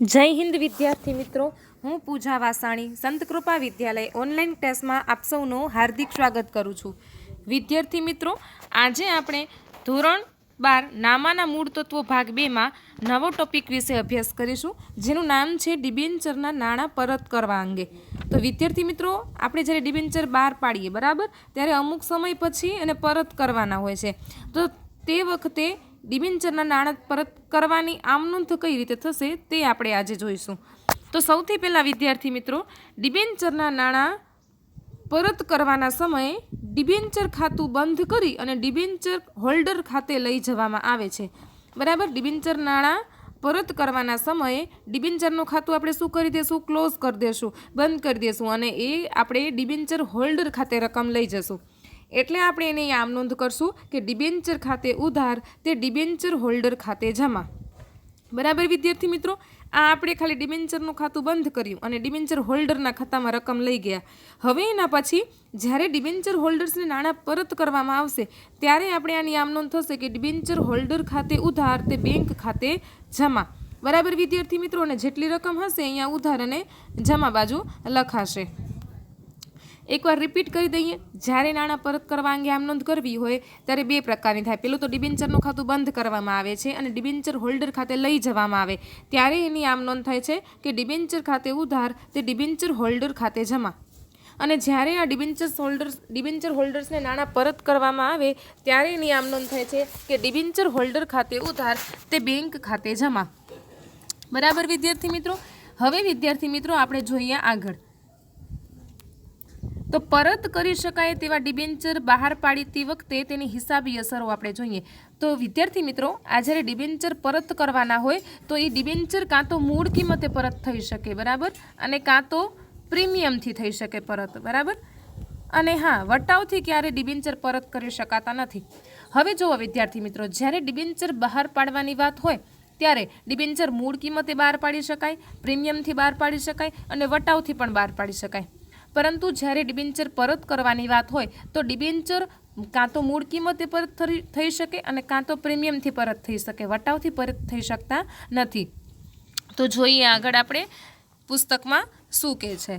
જય હિન્દ, વિદ્યાર્થી મિત્રો. હું પૂજા વાસાણી સંતકૃપા વિદ્યાલય ઓનલાઈન ટેસ્ટમાં આપ સૌનું હાર્દિક સ્વાગત કરું છું. વિદ્યાર્થી મિત્રો, આજે આપણે ધોરણ બાર નામાના મૂળ તત્વો ભાગ બેમાં નવો ટોપિક વિશે અભ્યાસ કરીશું, જેનું નામ છે ડિબેન્ચરના નાણાં પરત કરવા અંગે. તો વિદ્યાર્થી મિત્રો, આપણે જ્યારે ડિબેન્ચર બહાર પાડીએ, બરાબર? ત્યારે અમુક સમય પછી એને પરત કરવાના હોય છે. તો તે વખતે ડિબેન્ચરના નાણાં પરત કરવાની આમનોંધ કઈ રીતે થશે તે આપણે આજે જોઈશું. તો સૌથી પહેલાં વિદ્યાર્થી મિત્રો, ડિબેન્ચરના નાણાં પરત કરવાના સમયે ડિબેન્ચર ખાતું બંધ કરી અને ડિબેન્ચર હોલ્ડર ખાતે લઈ જવામાં આવે છે. બરાબર? ડિબેન્ચર નાણાં પરત કરવાના સમયે ડિબેન્ચરનું ખાતું આપણે શું કરી દેશું? ક્લોઝ કરી દેશું, બંધ કરી દેશું અને એ આપણે ડિબેન્ચર હોલ્ડર ખાતે રકમ લઈ જશું. એટલે આપણે એને આમ નોંધ કરશું કે ડિબેન્ચર ખાતે ઉધાર તે ડિબેન્ચર હોલ્ડર ખાતે જમા. બરાબર વિદ્યાર્થી મિત્રો? આ આપણે ખાલી ડિબેન્ચરનું ખાતું બંધ કર્યું અને ડિબેન્ચર હોલ્ડરના ખાતામાં રકમ લઈ ગયા. હવે એના પછી જ્યારે ડિબેન્ચર હોલ્ડર્સને નાણાં પરત કરવામાં આવશે, ત્યારે આપણે આની આમ નોંધ થશે કે ડિબેન્ચર હોલ્ડર ખાતે ઉધાર તે બેંક ખાતે જમા. બરાબર વિદ્યાર્થી મિત્રો? અને જેટલી રકમ હશે, અહીંયા ઉધાર અને જમા બાજુ લખાશે. એકવાર રિપીટ કરી દઈએ. જ્યારે નાણાં પરત કરવા અંગે આમ નોંધ કરવી હોય, ત્યારે બે પ્રકારની થાય. પેલું તો ડિબેન્ચરનું ખાતું બંધ કરવામાં આવે છે અને ડિબેન્ચર હોલ્ડર ખાતે લઈ જવામાં આવે. ત્યારે એની આમ નોંધ થાય છે કે ડિબેન્ચર ખાતે ઉધાર તે ડિબેન્ચર હોલ્ડર ખાતે જમા. અને જ્યારે આ ડિબેન્ચર હોલ્ડર્સ ડિબેન્ચર હોલ્ડર્સને નાણાં પરત કરવામાં આવે, ત્યારે એની આમ નોંધ થાય છે કે ડિબેન્ચર હોલ્ડર ખાતે ઉધાર તે બેંક ખાતે જમા. બરાબર વિદ્યાર્થી મિત્રો? હવે વિદ્યાર્થી મિત્રો આપણે જોઈએ આગળ. તો પરત કરી શકાય તેવા ડિબેન્ચર બહાર પાડીતી વખતે તેની હિસાબી અસરો આપણે જોઈએ. તો વિદ્યાર્થી મિત્રો, આ જ્યારે ડિબેન્ચર પરત કરવાના હોય, તો એ ડિબેન્ચર કાં તો મૂળ કિંમતે પરત થઈ શકે, બરાબર? અને કાં તો પ્રીમિયમથી થઈ શકે પરત, બરાબર? અને હા, વટાવથી ક્યારે ડિબેન્ચર પરત કરી શકાતા નથી. હવે જુઓ વિદ્યાર્થી મિત્રો, જ્યારે ડિબેન્ચર બહાર પાડવાની વાત હોય, ત્યારે ડિબેન્ચર મૂળ કિંમતે બહાર પાડી શકાય, પ્રીમિયમથી બહાર પાડી શકાય અને વટાવથી પણ બહાર પાડી શકાય. પરંતુ જ્યારે ડિબેન્ચર પરત કરવાની વાત હોય, તો ડિબેન્ચર કાં તો મૂળ કિંમતે પરત થઈ શકે અને કાં તો પ્રીમિયમથી પરત થઈ શકે. વટાવથી પરત થઈ શકતા નથી. તો જોઈએ આગળ આપણે પુસ્તકમાં શું કહે છે.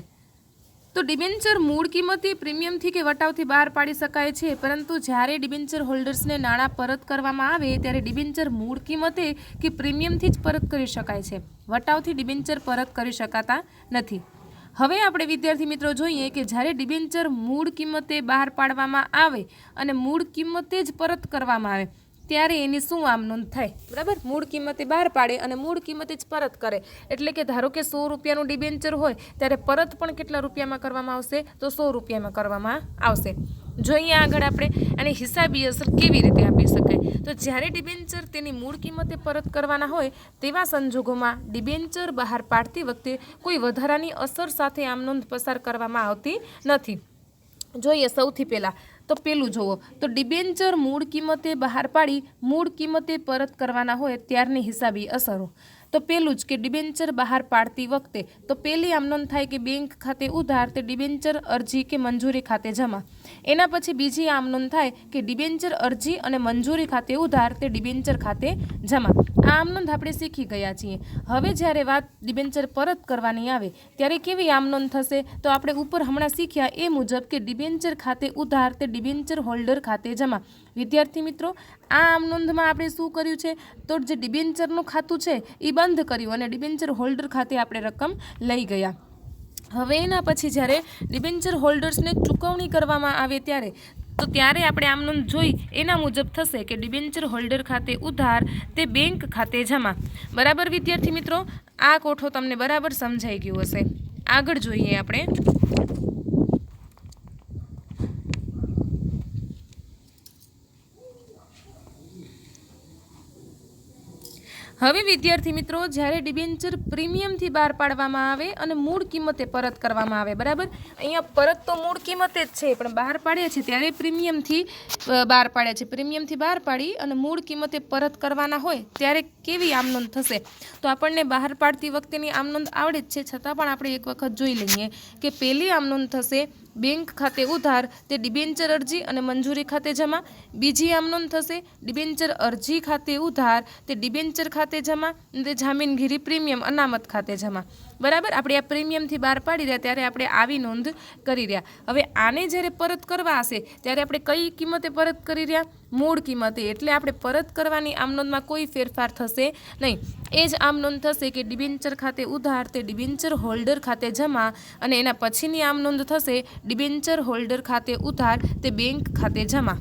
તો ડિબેન્ચર મૂળ કિંમતે પ્રીમિયમથી કે વટાવથી બહાર પાડી શકાય છે, પરંતુ જ્યારે ડિબેન્ચર હોલ્ડર્સને નાણાં પરત કરવામાં આવે, ત્યારે ડિબેન્ચર મૂળ કિંમતે કે પ્રીમિયમથી જ પરત કરી શકાય છે. વટાવથી ડિબેન્ચર પરત કરી શકાતા નથી. હવે આપણે વિદ્યાર્થી મિત્રો જોઈએ કે જ્યારે ડિબેન્ચર મૂળ કિંમતે બહાર પાડવામાં આવે અને મૂળ કિંમતે જ પરત કરવામાં આવે ત્યારે એની શું આમ નોંધ થાય? બરાબર? મૂળ કિંમતે બહાર પાડે અને મૂળ કિંમતે જ પરત કરે. એટલે કે ધારો કે સો રૂપિયાનું ડિબેન્ચર હોય, ત્યારે પરત પણ કેટલા રૂપિયામાં કરવામાં આવશે? તો સો રૂપિયામાં કરવામાં આવશે. જોઈએ આગળ આપણે આની હિસાબી અસર કેવી રીતે આપી શકાય? તો જ્યારે ડિબેન્ચર તેની મૂળ કિંમતે પરત કરવાના હોય, તેવા સંજોગોમાં ડિબેન્ચર બહાર પાડતી વખતે કોઈ વધારાની અસર સાથે આમ નોંધ પસાર કરવામાં આવતી નથી. જોઈએ સૌથી પહેલાં તો પેલું જુઓ તો ડિબેન્ચર મૂળ કિંમતે બહાર પાડી મૂળ કિંમતે પરત કરવાના હોય ત્યારની હિસાબી અસરો. તો પેલું જ કે ડિબેન્ચર બહાર પાડતી વખતે તો પેલી આમ નોંધ થાય કે બેંક ખાતે ઉધાર તે ડિબેન્ચર અરજી કે મંજૂરી ખાતે જમા. એના પછી બીજી આમ નોંધ થાય કે ડિબેન્ચર અરજી અને મંજૂરી ખાતે ઉધાર તે ડિબેન્ચર ખાતે જમા. આ આમ નોંધ આપણે શીખી ગયા છીએ. હવે જ્યારે વાત ડિબેન્ચર પરત કરવાની આવે, ત્યારે કેવી આમનોંધ થશે? તો આપણે ઉપર હમણાં શીખ્યા એ મુજબ કે ડિબેન્ચર ખાતે ઉધાર તે ડિબેન્ચર હોલ્ડર ખાતે જમા. વિદ્યાર્થી મિત્રો, આ આમ નોંધમાં આપણે શું કર્યું છે? તો જે ડિબેન્ચરનું ખાતું છે, એ બંધ કર્યું અને ડિબેન્ચર હોલ્ડર ખાતે આપણે રકમ લઈ ગયા. હવે એના પછી જ્યારે ડિબેન્ચર હોલ્ડર્સને ચૂકવણી કરવામાં આવે ત્યારે તો ત્યારે આપણે આમનું જોઈ એના મુજબ થશે કે ડિબેન્ચર હોલ્ડર ખાતે ઉધાર તે બેંક ખાતે જમા. બરાબર વિદ્યાર્થી મિત્રો, આ કોઠો તમને બરાબર સમજાઈ ગયું હશે. આગળ જોઈએ આપણે. હવે વિદ્યાર્થી મિત્રો, જ્યારે ડિબેન્ચર પ્રીમિયમથી બહાર પાડવામાં આવે અને મૂળ કિંમતે પરત કરવામાં આવે, બરાબર? અહીંયા પરત તો મૂળ કિંમતે જ છે, પણ બહાર પાડે છે ત્યારે પ્રીમિયમથી બહાર પાડે છે. પ્રીમિયમથી બહાર પાડી અને મૂળ કિંમતે પરત કરવાના હોય, ત્યારે કેવી આમ નોંધ થશે? તો આપણને બહાર પાડતી વખતેની આમ નોંધ આવડે જ છે. છતાં પણ આપણે એક વખત જોઈ લઈએ કે પહેલી આમ નોંધ થશે બેંક ખાતે ઉધાર, તે ડિબેન્ચર અરજી અને મંજૂરી ખાતે જમા. બીજી આમ થશે, ડિબેન્ચર અરજી ખાતે ઉધાર, તે ડિબેન્ચર ખાતે જમા અને તે જામીનગીરી પ્રીમિયમ અનામત ખાતે જમા. બરાબર? આપણે આ પ્રીમિયમથી બહાર પાડી રહ્યા, ત્યારે આપણે આવી નોંધ કરી રહ્યા. હવે આને જ્યારે પરત કરવા હશે, ત્યારે આપણે કઈ કિંમતે પરત કરી રહ્યા? મૂળ કિંમતે. એટલે આપણે પરત કરવાની આમ નોંધમાં કોઈ ફેરફાર થશે નહીં. એ જ આમ નોંધ થશે કે ડિબેન્ચર ખાતે ઉધાર તે ડિબેન્ચર હોલ્ડર ખાતે જમા અને એના પછીની આમ નોંધ થશે ડિબેન્ચર હોલ્ડર ખાતે ઉધાર તે બેંક ખાતે જમા.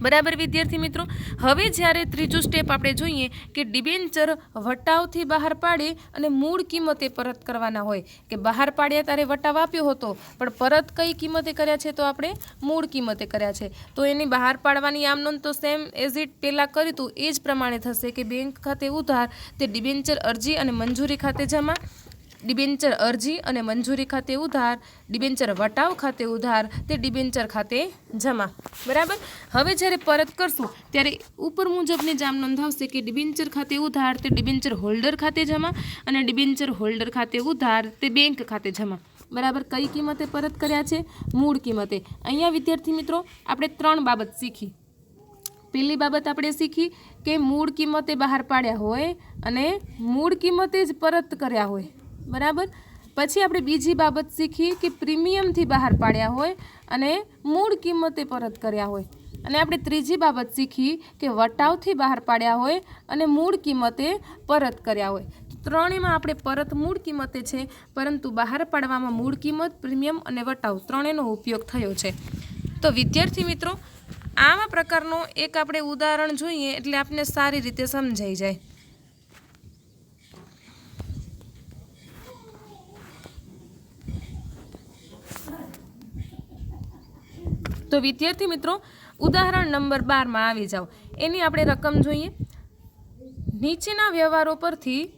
બરાબર વિદ્યાર્થી મિત્રો, હવે જ્યારે ત્રીજું સ્ટેપ આપણે જોઈએ કે ડિબેન્ચર વટાવથી બહાર પાડે અને મૂળ કિંમતે પરત કરવાના હોય. કે બહાર પાડ્યા ત્યારે વટાવ આપ્યો હતો, પણ પરત કઈ કિંમતે કર્યા છે તો આપણે મૂળ કિંમતે કર્યા છે. તો એની બહાર પાડવાની આમ નોંધ તો સેમ એઝ ઇટ પહેલાં કર્યું હતું, એ જ પ્રમાણે થશે કે બેંક ખાતે ઉધાર, તે ડિબેન્ચર અરજી અને મંજૂરી ખાતે જમા ડિબેન્ચર અરજી અને મંજૂરી ખાતે ઉધાર, ડિબેન્ચર વટાવ ખાતે ઉધાર, તે ડિબેન્ચર ખાતે જમા. બરાબર? હવે જ્યારે પરત કરશું, ત્યારે ઉપર મુજબની જામ નોંધાવશે કે ડિબેન્ચર ખાતે ઉધાર, તે ડિબેન્ચર હોલ્ડર ખાતે જમા અને ડિબેન્ચર હોલ્ડર ખાતે ઉધાર, તે બેંક ખાતે જમા. બરાબર? કઈ કિંમતે પરત કર્યા છે? મૂળ કિંમતે. અહીંયા વિદ્યાર્થી મિત્રો, આપણે ત્રણ બાબત શીખી. પહેલી બાબત આપણે શીખી કે મૂળ કિંમતે બહાર પાડ્યા હોય અને મૂળ કિંમતે જ પરત કર્યા હોય. બરાબર? પછી આપણે બીજી બાબત શીખી કે પ્રીમિયમથી બહાર પાડ્યા હોય અને મૂળ કિંમતે પરત કર્યા હોય. અને આપણે ત્રીજી બાબત શીખી કે વટાવથી બહાર પાડ્યા હોય અને મૂળ કિંમતે પરત કર્યા હોય. ત્રણેયમાં આપણે પરત મૂળ કિંમતે છે, પરંતુ બહાર પાડવામાં મૂળ કિંમત, પ્રીમિયમ અને વટાવ ત્રણેયનો ઉપયોગ થયો છે. તો વિદ્યાર્થી મિત્રો, આવા પ્રકારનો એક આપણે ઉદાહરણ જોઈએ એટલે આપને સારી રીતે સમજાઈ જાય. તો વિદ્યાર્થી મિત્રો, ઉદાહરણ નંબર બારમાં આવી જાઓ. એની આપણે રકમ જોઈએ. નીચેના વ્યવહારો પરથી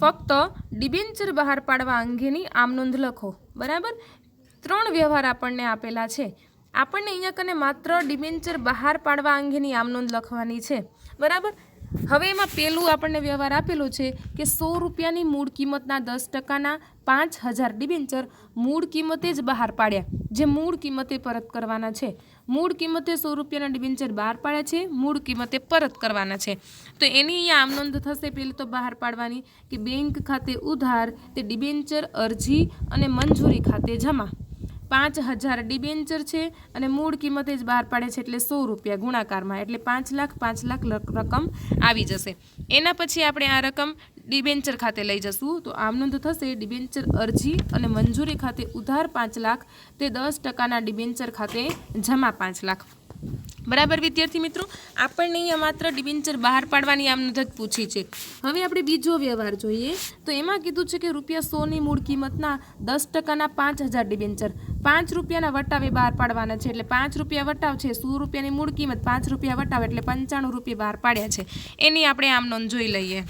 ફક્ત ડિબેન્ચર બહાર પાડવા અંગેની આમ નોંધ લખો. બરાબર? ત્રણ વ્યવહાર આપણને આપેલા છે. આપણને અહીંયા કને માત્ર ડિબેન્ચર બહાર પાડવા અંગેની આમ નોંધ લખવાની છે. બરાબર? હવે એમાં પેલું આપણને વ્યવહાર આપેલો છે કે સો રૂપિયાની મૂળ કિંમતના દસ ટકાના પાંચ હજાર ડિબેન્ચર મૂળ કિંમતે જ બહાર પાડ્યા. જે મૂળ કિંમતે પરત કરવાના છે. મૂળ કિંમતે સો રૂપિયાના ડિબેન્ચર બહાર પાડ્યા છે, મૂળ કિંમતે પરત કરવાના છે. તો એની અહીંયા આમ નોંધ થશે પહેલી તો બહાર પાડવાની કે બેંક ખાતે ઉધાર, તે ડિબેન્ચર અરજી અને મંજૂરી ખાતે જમા. પાંચ હજાર ડિબેન્ચર છે અને મૂળ કિંમતે જ બહાર પાડે છે એટલે સો રૂપિયા ગુણાકારમાં, એટલે પાંચ લાખ પાંચ લાખ રકમ આવી જશે. એના પછી આપણે આ રકમ ડિબેન્ચર ખાતે લઈ જશું. તો આમ નોંધ થશે, ડિબેન્ચર અરજી અને મંજૂરી ખાતે ઉધાર પાંચ લાખ, તે દસ ટકાના ડિબેન્ચર ખાતે જમા પાંચ લાખ. બરાબર વિદ્યાર્થી મિત્રો, આપણને અહીંયા માત્ર ડિબેન્ચર બહાર પાડવાની આમ જ પૂછી છે. હવે આપણે બીજો વ્યવહાર જોઈએ, તો એમાં કીધું છે કે રૂપિયા સોની મૂળ કિંમતના દસ ટકાના પાંચ હજાર ડિબેન્ચર પાંચ રૂપિયાના વટાવે બહાર પાડવાના છે, એટલે પાંચ રૂપિયા વટાવ છે, સો રૂપિયાની મૂળ કિંમત પાંચ રૂપિયા વટાવ, એટલે પંચાણું રૂપિયા બહાર પાડ્યા છે. એની આપણે આમ નોંધ જોઈ લઈએ.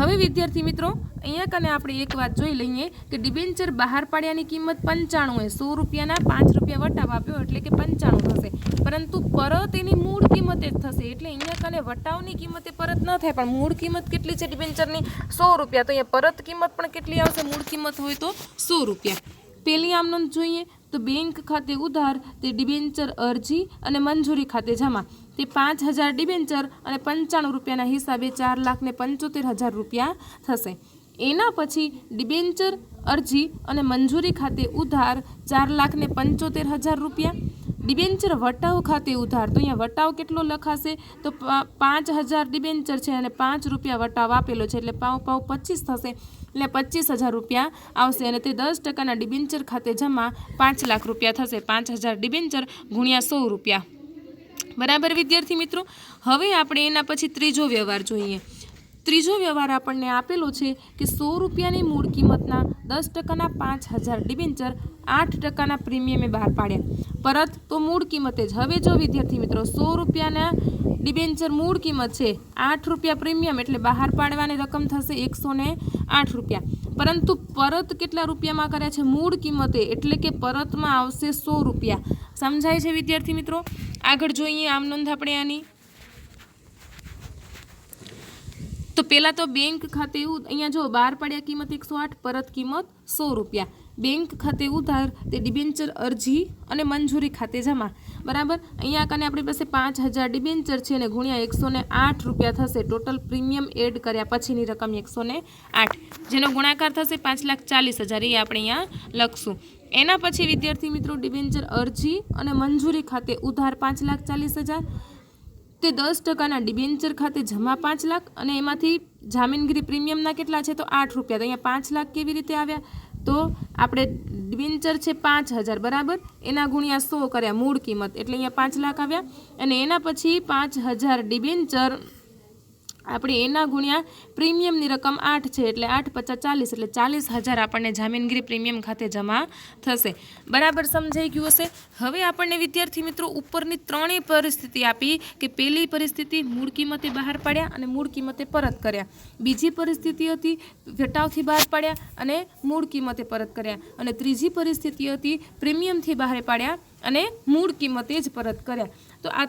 હવે વિદ્યાર્થી મિત્રો, અહીંયા કને આપણે એક વાત જોઈ લઈએ કે ડિબેન્ચર બહાર પાડ્યાની કિંમત પંચાણું સો રૂપિયાના પાંચ રૂપિયા વટાવ આપ્યો એટલે કે પંચાણું થશે. પરંતુ પરત એની મૂળ કિંમતે જ થશે. એટલે અહીંયા કને વટાવની કિંમતે પરત ન થાય, પણ મૂળ કિંમત કેટલી છે ડિબેન્ચરની સો રૂપિયા. તો અહીંયા પરત કિંમત પણ કેટલી આવશે? મૂળ કિંમત હોય તો સો રૂપિયા. પેલી આમ જોઈએ તો બેંક ખાતે ઉધાર, તે ડિબેન્ચર અરજી અને મંજૂરી ખાતે જમા. તે પાંચ હજાર ડિબેન્ચર અને પંચાણું રૂપિયાના હિસાબે ચાર લાખને પંચોતેર હજાર રૂપિયા થશે. એના પછી ડિબેન્ચર અરજી અને મંજૂરી ખાતે ઉધાર ચાર લાખને પંચોતેર હજાર રૂપિયા. ડિબેન્ચર વટાવ ખાતે ઉધાર. તો અહીંયા વટાવ કેટલો લખાશે? તો પાંચ હજાર ડિબેન્ચર છે અને પાંચ રૂપિયા વટાવ આપેલો છે એટલે પાવ પાવ પચીસ થશે. એટલે પચીસ હજાર રૂપિયા આવશે અને તે દસ ટકાના ડિબેન્ચર ખાતે જમા પાંચ લાખ રૂપિયા થશે. પાંચ હજાર ડિબેન્ચર ગુણ્યા સો રૂપિયા. બરાબર વિદ્યાર્થી મિત્રો? હવે આપણે એના પછી ત્રીજો વ્યવહાર જોઈએ. ત્રીજો વ્યવહાર આપણને આપેલો છે કે સો રૂપિયાની મૂળ કિંમતના દસ ટકાના પાંચ હજાર ડિબેન્ચર આઠ ટકાના પ્રીમિયમે બહાર પાડ્યા. પરત તો મૂળ કિંમતે જ. હવે જો વિદ્યાર્થી મિત્રો, સો રૂપિયાના ડિબેન્ચર મૂળ કિંમત છે, આઠ રૂપિયા પ્રીમિયમ એટલે બહાર પાડવાની રકમ થશે એકસો ને આઠ રૂપિયા. પરંતુ પરત કેટલા રૂપિયામાં કર્યા છે? મૂળ કિંમતે. એટલે કે પરતમાં આવશે સો રૂપિયા. સમજાય છે વિદ્યાર્થી મિત્રો? આગળ જોઈએ આમ નોંધ આપણે આની. તો પહેલાં તો બેંક ખાતે એવું, અહીંયા જો બહાર પડ્યા કિંમત એકસો આઠ, પરત કિંમત સો રૂપિયા. બેંક ખાતે ઉધાર, તે ડિબેન્ચર અરજી અને મંજૂરી ખાતે જમા. બરાબર? અહીંયા કને આપણી પાસે પાંચ હજાર ડિબેન્ચર છે અને ગુણ્યા એકસો ને આઠ રૂપિયા થશે. ટોટલ પ્રીમિયમ એડ કર્યા પછીની રકમ એકસો આઠ. જેનો ગુણાકાર થશે પાંચ લાખ ચાલીસ હજાર. એ આપણે અહીંયા લખશું. એના પછી વિદ્યાર્થી મિત્રો ડિબેન્ચર અરજી અને મંજૂરી ખાતે ઉધાર પાંચ લાખ ચાલીસ હજાર. તે દસ ટકાના ડિબેન્ચર ખાતે જમા પાંચ લાખ અને એમાંથી જામીનગીરી પ્રીમિયમના કેટલા છે તો આઠ રૂપિયા. તો અહીંયા પાંચ લાખ કેવી રીતે આવ્યા? તો આપણે ડિબેન્ચર છે પાંચ હજાર, બરાબર? એના ગુણ્યા સો કર્યા મૂળ કિંમત. એટલે અહીંયા પાંચ લાખ આવ્યા અને એના પછી પાંચ હજાર ડિબેન્ચર આપણે એના ગુણ્યા પ્રીમિયમની રકમ આઠ છે એટલે આઠ પચાસ ચાલીસ એટલે ચાલીસ હજાર આપણને જામીનગીરી પ્રીમિયમ ખાતે જમા થશે. બરાબર સમજાઈ ગયું હશે? હવે આપણને વિદ્યાર્થી મિત્રો ઉપરની ત્રણેય પરિસ્થિતિ આપી કે પહેલી પરિસ્થિતિ મૂળ કિંમતે બહાર પાડ્યા અને મૂળ કિંમતે પરત કર્યા. બીજી પરિસ્થિતિ હતી ઘટાવથી બહાર પાડ્યા અને મૂળ કિંમતે પરત કર્યા. અને ત્રીજી પરિસ્થિતિ હતી પ્રીમિયમથી બહાર પાડ્યા અને મૂળ કિંમતે જ પરત કર્યા. તો આ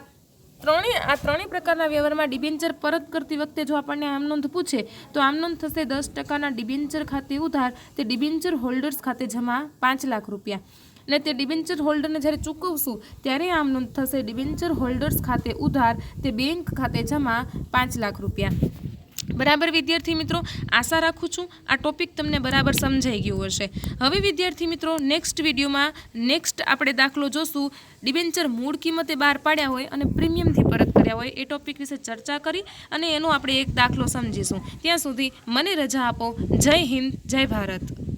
ત્રણેય આ ત્રણેય પ્રકારના વ્યવહારમાં ડિબેન્ચર પરત કરતી વખતે જો આપણને આમ નોંધ પૂછે, તો આમ નોંધ થશે દસ ટકાના ડિબેન્ચર ખાતે ઉધાર, તે ડિબેન્ચર હોલ્ડર્સ ખાતે જમા પાંચ લાખ રૂપિયા. અને તે ડિબેન્ચર હોલ્ડરને જ્યારે ચૂકવશું, ત્યારે આમ નોંધ થશે ડિબેન્ચર હોલ્ડર્સ ખાતે ઉધાર, તે બેંક ખાતે જમા પાંચ લાખ રૂપિયા. બરાબર વિદ્યાર્થી મિત્રો, આશા રાખું છું આ ટોપિક તમને બરાબર સમજાઈ ગયું હશે. હવે વિદ્યાર્થી મિત્રો નેક્સ્ટ વિડીયોમાં નેક્સ્ટ આપણે દાખલો જોશું. ડિબેન્ચર મૂળ કિંમતે બહાર પાડ્યા હોય અને પ્રીમિયમથી પરત કર્યા હોય, એ ટોપિક વિશે ચર્ચા કરી અને એનો આપણે એક દાખલો સમજીશું. ત્યાં સુધી મને રજા આપો. જય હિન્દ, જય ભારત.